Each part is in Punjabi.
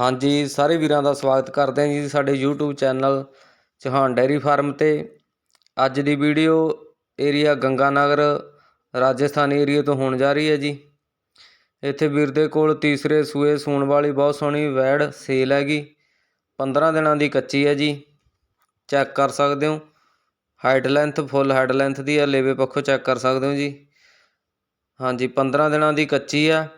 ਹਾਂਜੀ, ਸਾਰੇ ਵੀਰਾਂ ਦਾ ਸਵਾਗਤ ਕਰਦੇ ਹਾਂ ਜੀ ਸਾਡੇ YouTube channel Chauhan dairy farm ਤੇ। ਅੱਜ ਦੀ video area Ganganagar, Rajasthan area ਤੋਂ ਹੋਣ ਜਾ ਰਹੀ ਹੈ ਜੀ। ਇੱਥੇ ਵੀਰ ਦੇ ਕੋਲ ਤੀਸਰੇ ਸੂਏ ਸੂਣ ਵਾਲੀ ਬਹੁਤ ਸੋਹਣੀ ਵੈੜ ਸੇਲ ਹੈਗੀ। 15 ਦਿਨਾਂ ਦੀ ਕੱਚੀ ਹੈ ਜੀ। ਚੈੱਕ ਕਰ ਸਕਦੇ ਹੋ। Height length, full head length ਦੀ ਹੈ। ਲੇਵੇ ਪੱਖੋਂ ਚੈੱਕ ਕਰ ਸਕਦੇ ਹੋ ਜੀ। ਹਾਂਜੀ 15 ਦਿਨਾਂ ਦੀ ਕੱਚੀ ਆ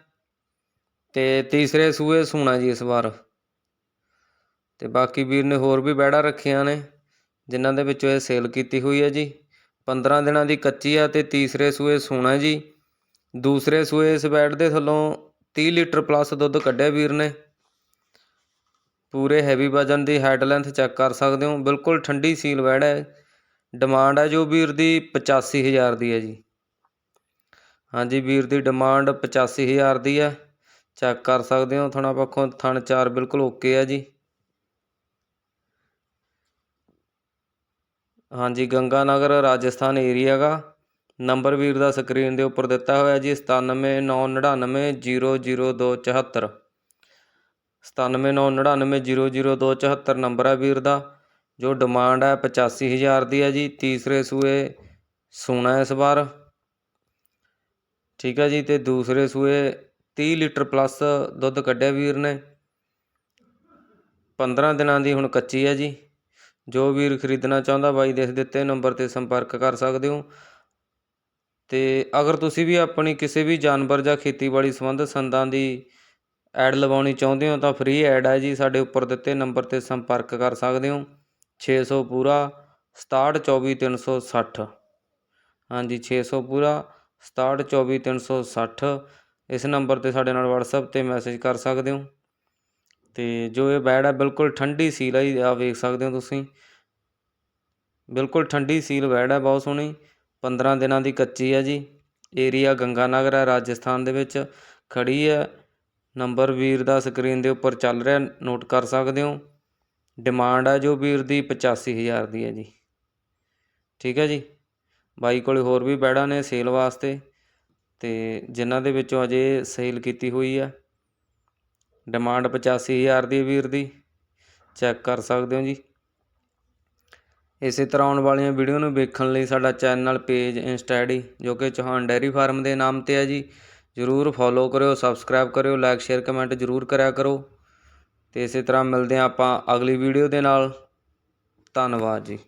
ਅਤੇ ਤੀਸਰੇ ਸੂਏ ਸੂਣਾ ਜੀ ਇਸ ਵਾਰ। ਅਤੇ ਬਾਕੀ ਵੀਰ ਨੇ ਹੋਰ ਵੀ ਬੈੜਾ ਰੱਖੀਆਂ ਨੇ, ਜਿਨ੍ਹਾਂ ਦੇ ਵਿੱਚੋਂ ਇਹ ਸੇਲ ਕੀਤੀ ਹੋਈ ਹੈ ਜੀ। 15 ਦਿਨਾਂ ਦੀ ਕੱਚੀ ਆ ਅਤੇ ਤੀਸਰੇ ਸੂਏ ਸੂਣਾ ਜੀ। ਦੂਸਰੇ ਸੂਏ ਇਸ ਬੈਡ ਦੇ ਥੱਲੋਂ ਤੀਹ ਲੀਟਰ ਪਲੱਸ ਦੁੱਧ ਕੱਢਿਆ ਵੀਰ ਨੇ। ਪੂਰੇ ਹੈਵੀ ਵਜਨ ਦੀ ਹੈਡ ਲੈਂਥ ਚੈੱਕ ਕਰ ਸਕਦੇ ਹੋ। ਬਿਲਕੁਲ ਠੰਡੀ ਸੀਲ ਬੈੜ ਹੈ। ਡਿਮਾਂਡ ਹੈ ਜੋ ਵੀਰ ਦੀ 85000 ਦੀ ਹੈ ਜੀ। ਹਾਂਜੀ ਵੀਰ ਦੀ ਡਿਮਾਂਡ 85000 ਦੀ ਹੈ। ਚੈੱਕ ਕਰ ਸਕਦੇ ਹੋ ਥਣਾ ਪੱਖੋਂ, ਥਣ ਚਾਰ ਬਿਲਕੁਲ ਓਕੇ ਆ ਜੀ। ਹਾਂਜੀ ਗੰਗਾ ਨਗਰ ਰਾਜਸਥਾਨ ਏਰੀਆ ਗਾ ਨੰਬਰ ਵੀਰ ਦਾ ਸਕਰੀਨ ਦੇ ਉੱਪਰ ਦਿੱਤਾ ਹੋਇਆ ਜੀ 9799900274 9799900274 ਨੰਬਰ ਹੈ ਵੀਰ ਦਾ, ਜੋ ਡਿਮਾਂਡ ਹੈ 85000 ਦੀ ਹੈ ਜੀ। ਤੀਸਰੇ ਸੂਏ ਸੋਨਾ ਇਸ ਵਾਰ। ਠੀਕ ਹੈ ਜੀ, ਤੇ ਦੂਸਰੇ ਸੂਏ ਤੀਹ ਲੀਟਰ ਪਲੱਸ ਦੁੱਧ ਕੱਢਿਆ ਵੀਰ ਨੇ। 15 ਦਿਨਾਂ ਦੀ ਹੁਣ ਕੱਚੀ ਹੈ ਜੀ। ਜੋ ਵੀਰ ਖਰੀਦਣਾ ਚਾਹੁੰਦਾ ਬਾਈ ਦੇ ਦਿੱਤੇ, ਨੰਬਰ ਤੇ ਸੰਪਰਕ ਕਰ ਸਕਦੇ ਹੋ। ਤੇ ਅਗਰ ਤੁਸੀਂ ਵੀ ਆਪਣੀ ਕਿਸੇ ਵੀ ਜਾਨਵਰ ਜਾਂ ਖੇਤੀਬਾੜੀ ਸੰਬੰਧ ਸੰਦਾਂ ਦੀ ਐਡ ਲਵਾਉਣੀ ਚਾਹੁੰਦੇ ਹੋ ਤਾਂ ਫ੍ਰੀ ਐਡ ਹੈ ਜੀ। ਸਾਡੇ ਉੱਪਰ ਦਿੱਤੇ ਨੰਬਰ ਤੇ ਸੰਪਰਕ ਕਰ ਸਕਦੇ ਹੋ। 600 ਪੂਰਾ 6724360 ਹਾਂਜੀ 600 ਪੂਰਾ 6724360 ਇਸ ਨੰਬਰ ਤੇ ਸਾਡੇ ਨਾਲ WhatsApp ਤੇ ਮੈਸੇਜ ਕਰ ਸਕਦੇ ਹੋ। ਤੇ ਜੋ ਇਹ ਬੈਡ ਹੈ ਬਿਲਕੁਲ ਠੰਡੀ ਸੀਲ ਹੈ ਜੀ ਆ ਵੇਖ ਸਕਦੇ ਹੋ ਤੁਸੀਂ। ਬਿਲਕੁਲ ਠੰਡੀ ਸੀਲ ਬੈਡ ਹੈ ਬਹੁਤ ਸੋਹਣੀ। 15 ਦਿਨਾਂ ਦੀ ਕੱਚੀ ਹੈ ਜੀ। ਏਰੀਆ ਗੰਗਾਨਗਰ ਹੈ ਰਾਜਸਥਾਨ ਦੇ ਵਿੱਚ। ਖੜੀ ਹੈ ਨੰਬਰ ਵੀਰ ਦਾ ਸਕਰੀਨ ਦੇ ਉੱਪਰ ਚੱਲ ਰਿਹਾ ਨੋਟ ਕਰ ਸਕਦੇ ਹੋ। ਡਿਮਾਂਡ ਹੈ ਜੋ ਵੀਰ ਦੀ 85000 ਦੀ ਹੈ ਜੀ। ਠੀਕ ਹੈ ਜੀ। ਬਾਈ ਕੋਲੇ ਹੋਰ ਵੀ ਬੈੜਾਂ ਨੇ ਸੇਲ ਵਾਸਤੇ। ਅਤੇ ਜਿਨ੍ਹਾਂ ਦੇ ਵਿੱਚੋਂ ਅਜੇ ਸੇਲ ਕੀਤੀ ਹੋਈ ਹੈ ਡਿਮਾਂਡ ਪਚਾਸੀ ਹਜ਼ਾਰ ਦੀ ਵੀਰ ਦੀ। ਚੈੱਕ ਕਰ ਸਕਦੇ ਹੋ ਜੀ। ਇਸੇ ਤਰ੍ਹਾਂ ਆਉਣ ਵਾਲੀਆਂ ਵੀਡੀਓ ਨੂੰ ਵੇਖਣ ਲਈ ਸਾਡਾ ਚੈਨਲ ਪੇਜ ਇੰਸਟਾ ਆਈਡੀ ਜੋ ਕਿ ਚੌਹਾਨ ਡੈਰੀ ਫਾਰਮ ਦੇ ਨਾਮ ਤੇ ਹੈ ਜੀ, ਜਰੂਰ ਫੋਲੋ ਕਰਿਓ, ਸਬਸਕ੍ਰਾਈਬ ਕਰਿਓ, ਲਾਈਕ, ਸ਼ੇਅਰ, ਕਮੈਂਟ ਜਰੂਰ ਕਰਿਆ ਕਰੋ। ਤੇ ਇਸੇ ਤਰ੍ਹਾਂ ਮਿਲਦੇ ਹਾਂ ਆਪਾਂ ਅਗਲੀ ਵੀਡੀਓ ਦੇ ਨਾਲ। ਧੰਨਵਾਦ ਜੀ।